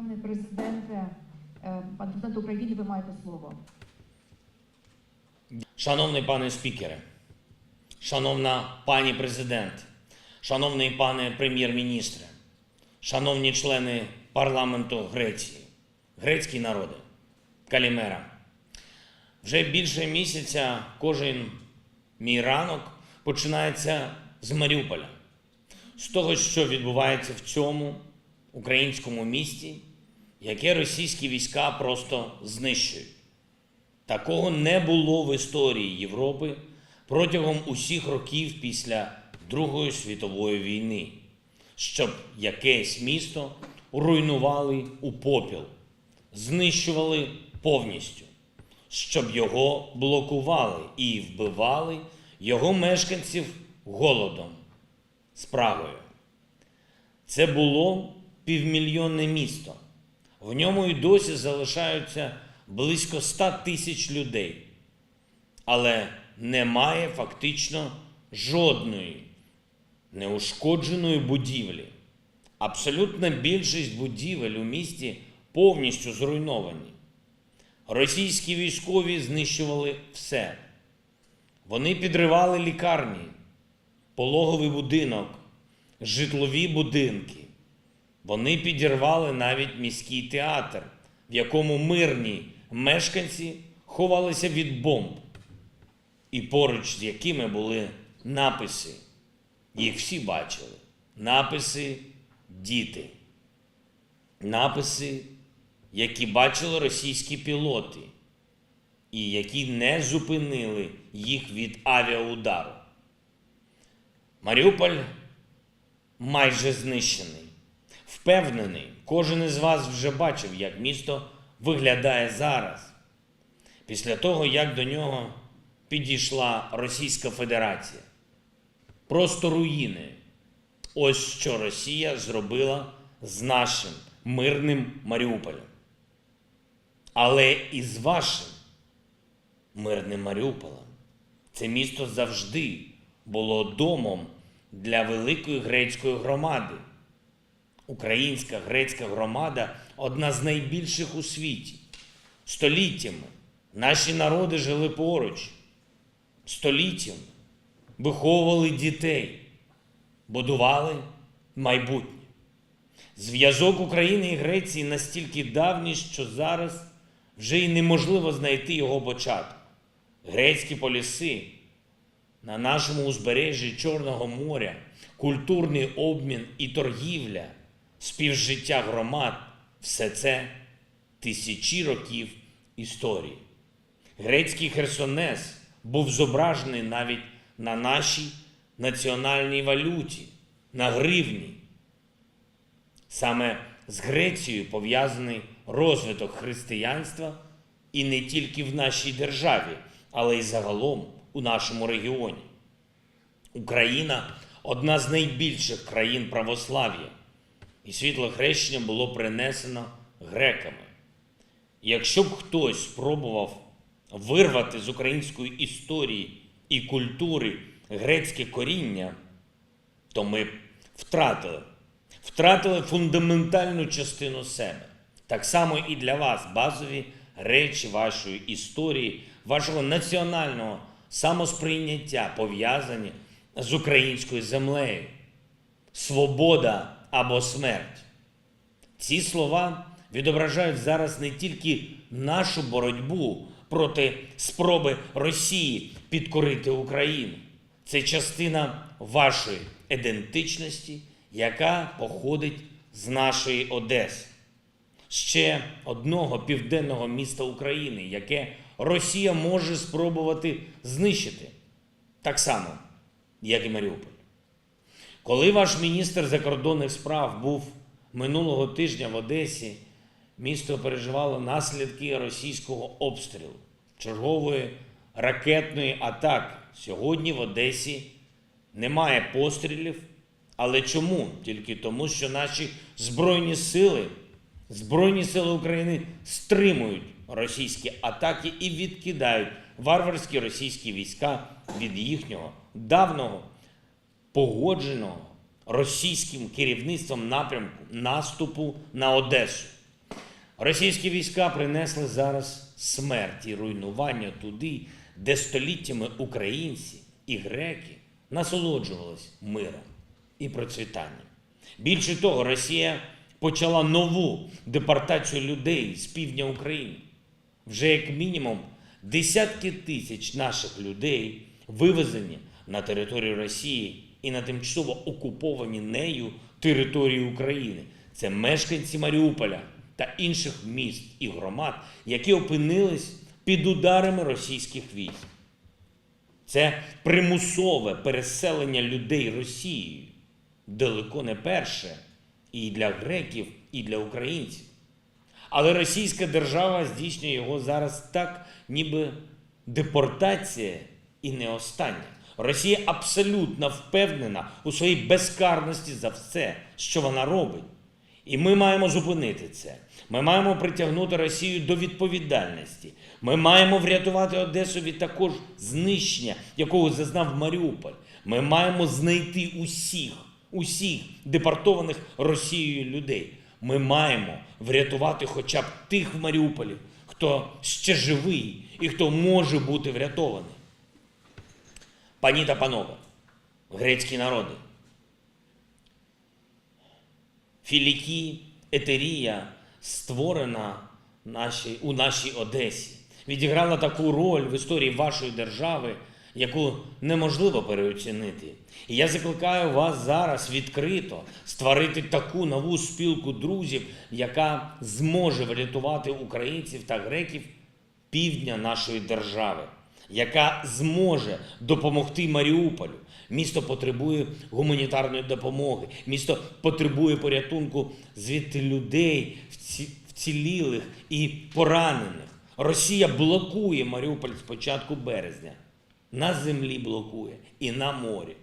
Пане президенте, е, пане президент України, ви маєте слово. Шановний пане спікере, шановна пані президент, шановний пане прем'єр-міністре, шановні члени парламенту Греції, грецький народи, Калімера. Вже більше місяця кожен мій ранок починається з Маріуполя, з того, що відбувається в цьому українському місті, яке російські війська просто знищують. Такого не було в історії Європи протягом усіх років після Другої світової війни, щоб якесь місто руйнували у попіл, знищували повністю, щоб його блокували і вбивали його мешканців голодом, спрагою. Це було півмільйонне місто. В ньому і досі залишаються близько ста тисяч людей, але немає фактично жодної неушкодженої будівлі. Абсолютна більшість будівель у місті повністю зруйновані. Російські військові знищували все. Вони підривали лікарні, пологовий будинок, житлові будинки. Вони підірвали навіть міський театр, в якому мирні мешканці ховалися від бомб, і поруч з якими були написи. Їх всі бачили. Написи діти. Написи, які бачили російські пілоти, і які не зупинили їх від авіаудару. Маріуполь майже знищений. Впевнений, кожен із вас вже бачив, як місто виглядає зараз, після того, як до нього підійшла Російська Федерація. Просто руїни. Ось що Росія зробила з нашим мирним Маріуполем. Але і з вашим мирним Маріуполем. Це місто завжди було домом для великої грецької громади. Українська грецька громада одна з найбільших у світі. Століттями наші народи жили поруч, століттями виховували дітей, будували майбутнє. Зв'язок України і Греції настільки давній, що зараз вже й неможливо знайти його початок. Грецькі поліси на нашому узбережжі Чорного моря, культурний обмін і торгівля, співжиття громад все це тисячі років історії. Грецький Херсонес був зображений навіть на нашій національній валюті, на гривні. Саме з Грецією пов'язаний розвиток християнства і не тільки в нашій державі, але й загалом у нашому регіоні. Україна одна з найбільших країн православ'я, і світле хрещення було принесено греками. Якщо б хтось спробував вирвати з української історії і культури грецьке коріння, то ми втратили, втратили фундаментальну частину себе. Так само і для вас базові речі вашої історії, вашого національного самосприйняття пов'язані з українською землею. Свобода або смерть. Ці слова відображають зараз не тільки нашу боротьбу проти спроби Росії підкорити Україну. Це частина вашої ідентичності, яка походить з нашої Одеси, ще одного південного міста України, яке Росія може спробувати знищити, так само, як і Маріуполь. Коли ваш міністр закордонних справ був минулого тижня в Одесі, місто переживало наслідки російського обстрілу, чергової ракетної атаки. Сьогодні в Одесі немає пострілів. Але чому? Тільки тому, що наші Збройні сили, Збройні сили України стримують російські атаки і відкидають варварські російські війська від їхнього давного погодженого російським керівництвом напрямку наступу на Одесу. Російські війська принесли зараз смерть і руйнування туди, де століттями українці і греки насолоджувались миром і процвітанням. Більше того, Росія почала нову депортацію людей з півдня України. Вже як мінімум десятки тисяч наших людей вивезені на територію Росії і на тимчасово окуповані нею території України. Це мешканці Маріуполя та інших міст і громад, які опинились під ударами російських військ. Це примусове переселення людей Росією. Далеко не перше і для греків, і для українців. Але російська держава здійснює його зараз так, ніби депортація і не остання. Росія абсолютно впевнена у своїй безкарності за все, що вона робить. І ми маємо зупинити це. Ми маємо притягнути Росію до відповідальності. Ми маємо врятувати Одесу від також знищення, якого зазнав Маріуполь. Ми маємо знайти усіх, усіх депортованих Росією людей. Ми маємо врятувати хоча б тих в Маріуполі, хто ще живий і хто може бути врятований. Пані та панове, грецькі народи, Філікі, Етерія створена нашій, у нашій Одесі, відіграла таку роль в історії вашої держави, яку неможливо переоцінити. І я закликаю вас зараз відкрито створити таку нову спілку друзів, яка зможе врятувати українців та греків півдня нашої держави, яка зможе допомогти Маріуполю. Місто потребує гуманітарної допомоги, місто потребує порятунку звідти людей, вці- вцілілих і поранених. Росія блокує Маріуполь з початку березня. На землі блокує і на морі.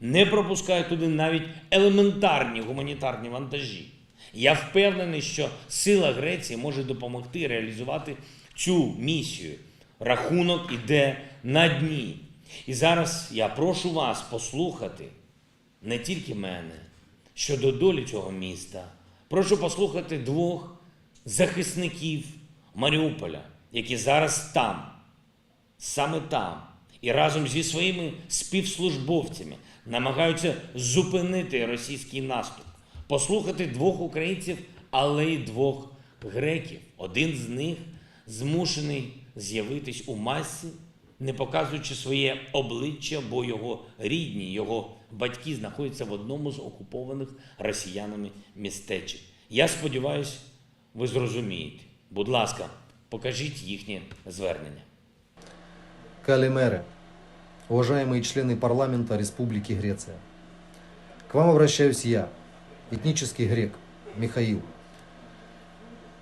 Не пропускає туди навіть елементарні гуманітарні вантажі. Я впевнений, що сила Греції може допомогти реалізувати цю місію. Рахунок іде на дні. І зараз я прошу вас послухати не тільки мене щодо долі цього міста. Прошу послухати двох захисників Маріуполя, які зараз там, саме там, і разом зі своїми співслужбовцями намагаються зупинити російський наступ, послухати двох українців, але й двох греків. Один з них змушений з'явитись у масі, не показуючи своє обличчя, бо його рідні, його батьки знаходяться в одному з окупованих росіянами містечок. Я сподіваюся, ви зрозумієте. Будь ласка, покажіть їхнє звернення. Калимеры, уважаемые члены парламента Республики Греция. К вам обращаюсь я, этнический грек Михаил.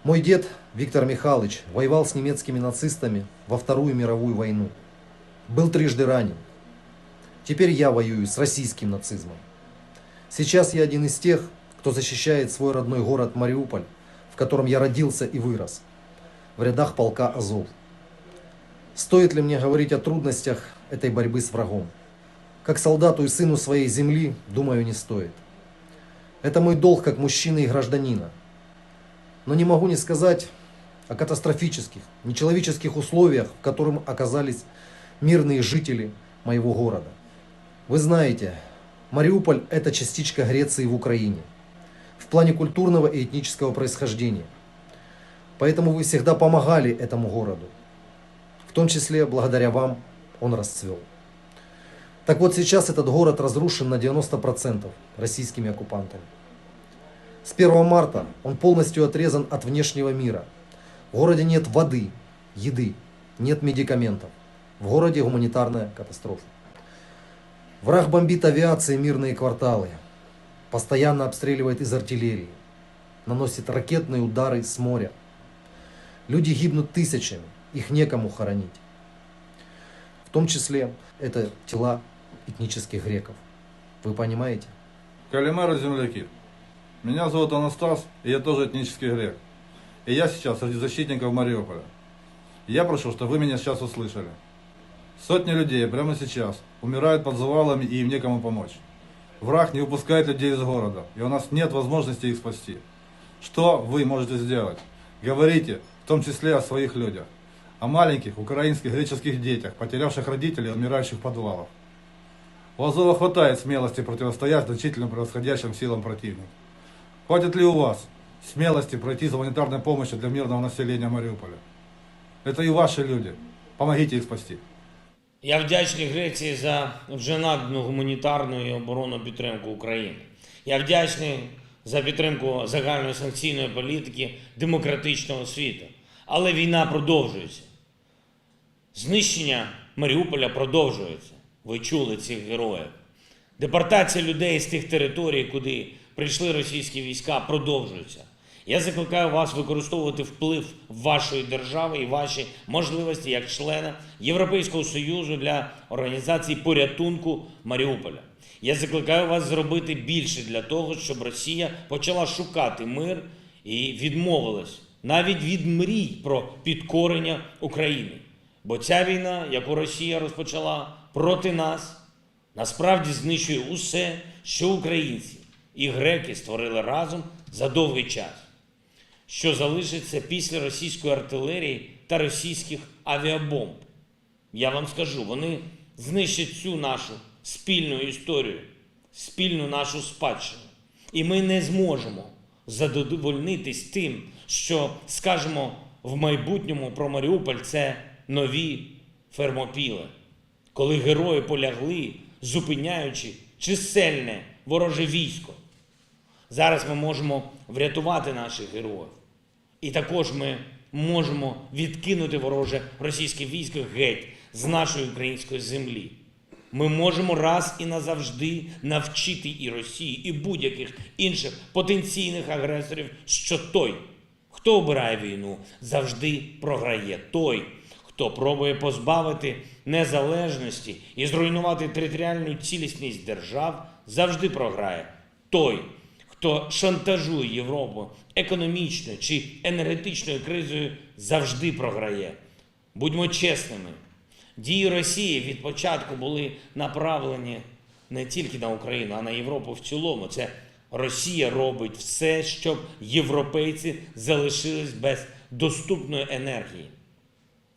Мой дед Виктор Михайлович воевал с немецкими нацистами во Вторую мировую войну. Был трижды ранен. Теперь я воюю с российским нацизмом. Сейчас я один из тех, кто защищает свой родной город Мариуполь, в котором я родился и вырос, в рядах полка Азов. Стоит ли мне говорить о трудностях этой борьбы с врагом? Как солдату и сыну своей земли, думаю, не стоит. Это мой долг как мужчины и гражданина. Но не могу не сказать о катастрофических, нечеловеческих условиях, в которых оказались мирные жители моего города. Вы знаете, Мариуполь – это частичка Греции в Украине в плане культурного и этнического происхождения. Поэтому вы всегда помогали этому городу. В том числе благодаря вам он расцвел. Так вот сейчас этот город разрушен на 90% российскими оккупантами. С 1 марта он полностью отрезан от внешнего мира. В городе нет воды, еды, нет медикаментов. В городе гуманитарная катастрофа. Враг бомбит авиацией мирные кварталы, постоянно обстреливает из артиллерии, наносит ракетные удары с моря. Люди гибнут тысячами, их некому хоронить. В том числе это тела этнических греков. Вы понимаете? Калимеры земляки. Меня зовут Анастас, и я тоже этнический грек. И я сейчас среди защитников Мариуполя. Я прошу, чтобы вы меня сейчас услышали. Сотни людей прямо сейчас умирают под завалами и им некому помочь. Враг не выпускает людей из города, и у нас нет возможности их спасти. Что вы можете сделать? Говорите, в том числе о своих людях. О маленьких украинских греческих детях, потерявших родителей, умирающих в подвалах. У Азова хватает смелости противостоять значительно превосходящим силам противника. Хватит ли у вас смелости пройти за гуманитарной помощью для мирного населения Мариуполя? Это и ваши люди. Помогите их спасти. Я вдячний Греції за вже надану гуманітарну і оборонну підтримку України. Я вдячний за підтримку загальної санкційної політики демократичного світу. Але війна продовжується. Знищення Маріуполя продовжується. Ви чули цих героїв. Депортація людей з тих територій, куди прийшли російські війська, продовжується. Я закликаю вас використовувати вплив вашої держави і ваші можливості як члена Європейського Союзу для організації порятунку Маріуполя. Я закликаю вас зробити більше для того, щоб Росія почала шукати мир і відмовилась навіть від мрій про підкорення України. Бо ця війна, яку Росія розпочала проти нас, насправді знищує усе, що українці і греки створили разом за довгий час. Що залишиться після російської артилерії та російських авіабомб. Я вам скажу, вони знищать цю нашу спільну історію, спільну нашу спадщину. І ми не зможемо задовольнитись тим, що скажемо в майбутньому про Маріуполь це нові фермопіли, коли герої полягли, зупиняючи чисельне вороже військо. Зараз ми можемо врятувати наших героїв. І також ми можемо відкинути вороже російське військо геть з нашої української землі. Ми можемо раз і назавжди навчити і Росії, і будь-яких інших потенційних агресорів, що той, хто обирає війну, завжди програє. Той, хто пробує позбавити незалежності і зруйнувати територіальну цілісність держав, завжди програє. Той, хто шантажує Європу економічною чи енергетичною кризою, завжди програє. Будьмо чесними. Дії Росії від початку були направлені не тільки на Україну, а на Європу в цілому. Це Росія робить все, щоб європейці залишились без доступної енергії.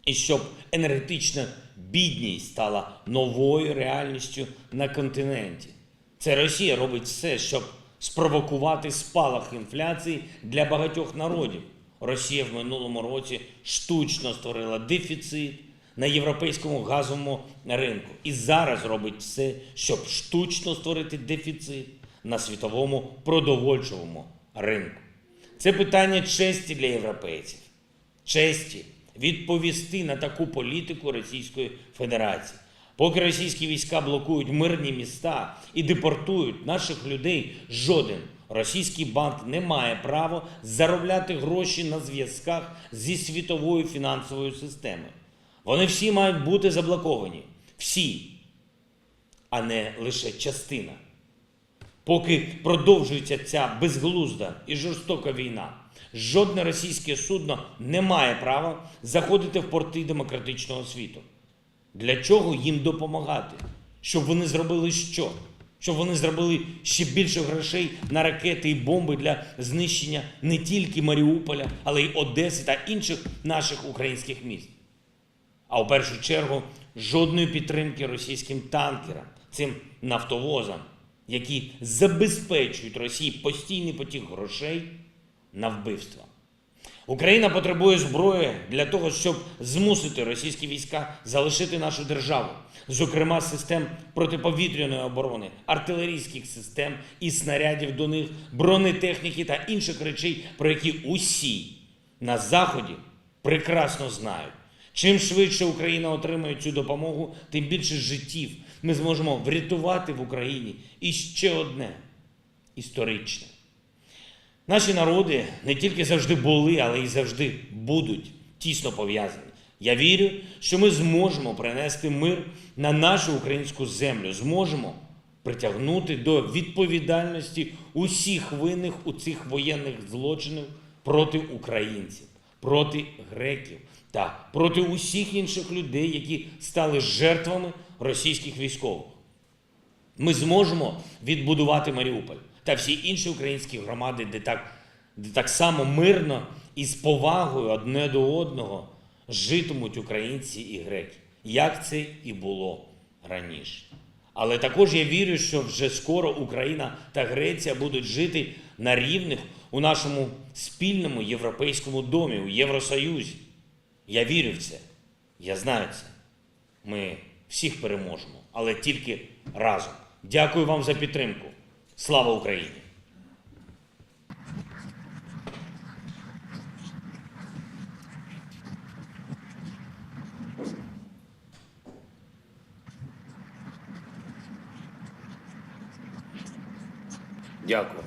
І щоб енергетична бідність стала новою реальністю на континенті. Це Росія робить все, щоб спровокувати спалах інфляції для багатьох народів. Росія в минулому році штучно створила дефіцит на європейському газовому ринку і зараз робить все, щоб штучно створити дефіцит на світовому продовольчому ринку. Це питання честі для європейців честі відповісти на таку політику Російської Федерації. Поки російські війська блокують мирні міста і депортують наших людей, жоден російський банк не має права заробляти гроші на зв'язках зі світовою фінансовою системою. Вони всі мають бути заблоковані. Всі, а не лише частина. Поки продовжується ця безглузда і жорстока війна, жодне російське судно не має права заходити в порти демократичного світу. Для чого їм допомагати? Щоб вони зробили що? Щоб вони зробили ще більше грошей на ракети і бомби для знищення не тільки Маріуполя, але й Одеси та інших наших українських міст. А у першу чергу жодної підтримки російським танкерам, цим нафтовозам, які забезпечують Росії постійний потік грошей на вбивства. Україна потребує зброї для того, щоб змусити російські війська залишити нашу державу, зокрема систем протиповітряної оборони, артилерійських систем і снарядів до них, бронетехніки та інших речей, про які усі на Заході прекрасно знають. Чим швидше Україна отримає цю допомогу, тим більше життів ми зможемо врятувати в Україні. І ще одне історичне. Наші народи не тільки завжди були, але й завжди будуть тісно пов'язані. Я вірю, що ми зможемо принести мир на нашу українську землю, зможемо притягнути до відповідальності усіх винних у цих воєнних злочинах проти українців, проти греків та проти усіх інших людей, які стали жертвами російських військових. Ми зможемо відбудувати Маріуполь та всі інші українські громади, де так, де так само мирно і з повагою одне до одного житимуть українці і греки, як це і було раніше. Але також я вірю, що вже скоро Україна та Греція будуть жити на рівних у нашому спільному європейському домі, у Євросоюзі. Я вірю в це. Я знаю це. Ми всіх переможемо, але тільки разом. Дякую вам за підтримку. Слава Україні! Дякую.